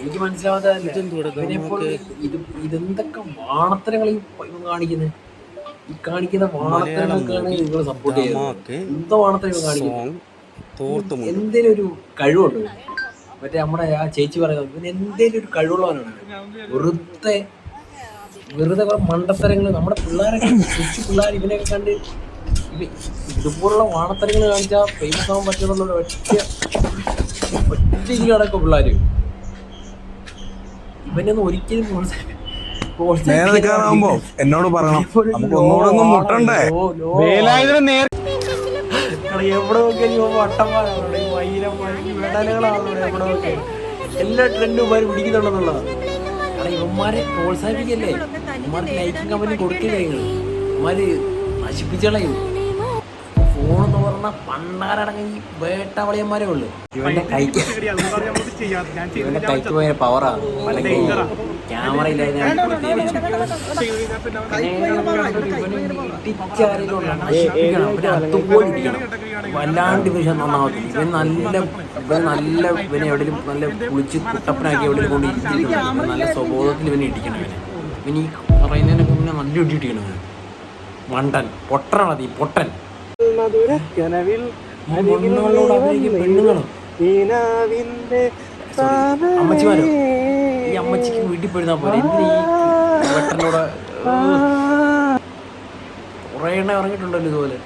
എനിക്ക് ഇവനെപ്പോൾ ഇത് ഇതെന്തൊക്കെ വാണത്തരങ്ങൾ ഈ കാണിക്കുന്നത് ഈ കാണിക്കുന്ന വാണത്തരങ്ങൾക്കാണ് നിങ്ങൾ സപ്പോർട്ട് ചെയ്യുന്നത്. എന്തോ വാണത്തരങ്ങൾ കാണിക്കുന്നത് എന്തേലും ഒരു കഴിവുണ്ട്. മറ്റേ നമ്മുടെ ആ ചേച്ചി പറയുന്നത് പിന്നെ എന്തേലും ഒരു കഴിവുള്ളവനാണ്. വെറുതെ വെറുതെ കുറെ മണ്ടത്തരങ്ങൾ നമ്മുടെ പിള്ളേരൊക്കെ കൊച്ചു പിള്ളേർ ഇവനെയൊക്കെ കണ്ട് ഇതുപോലുള്ള വാണത്തരങ്ങൾ കാണിച്ചാൽ ഫേമസ് ആവാൻ പറ്റുന്നുള്ള ഒറ്റ ഒറ്റ ഇതിലടക്കം പിള്ളേർ പിള്ളേര്. ഇവനൊന്നും ഒരിക്കലും എന്നോട് പറയണം. നമുക്ക് ഒന്നുകൂടെ ഒന്ന് മുട്ടണ്ടേ? എവിടെ എല്ലാ ട്രെൻഡും ഇവന്മാർ പിടിക്കുന്നുണ്ടെന്നുള്ളതാണ്. കാരണം ഇവന്മാരെ പ്രോത്സാഹിപ്പിക്കല്ലേ? ഇവന്മാർക്ക് ലൈക്കും കമ്പനി കൊടുക്കില്ലേ നിങ്ങൾ? ഇവന്മാര് നശിപ്പിച്ചളയും. ഫോൺ പറഞ്ഞാൽ പണ്ടാരടങ്ങി വേട്ടവളിയന്മാരെ ഉള്ളു. ഇവന്റെ കൈക്ക് ഇവന്റെ കൈക്ക് പോയ പവറാണ് ക്യാമറ വല്ലാണ്ട് വിഷം നന്നാവത്തില്ല. ഇവൻ നല്ല ഇവൻ നല്ല ഇവനെ എവിടെയും നല്ല കുളിച്ച് കുട്ടപ്പനാക്കി എവിടെയും കൊണ്ട് നല്ല സ്വബോധത്തിൽ ഇവനെ ഇടിക്കണം ഇവനെ. ഇവൻ ഈ പറയുന്നതിനൊക്കെ മുന്നേ നല്ല ഇട്ടിട്ടിക്കണം ഇവന് മണ്ടൻ പൊട്ടനാണ് അത് ഈ പൊട്ടൻ. കനവിൽ അമ്മച്ചിമാരോ? ഈ അമ്മച്ചിക്ക് വീട്ടിൽ പോയിരുന്നാ പോലെ എന്തിനാ ഈ വെട്ടനോട് കുറേ എണ്ണ ഇറങ്ങിയിട്ടുണ്ടല്ലോ ഇതുപോലെ.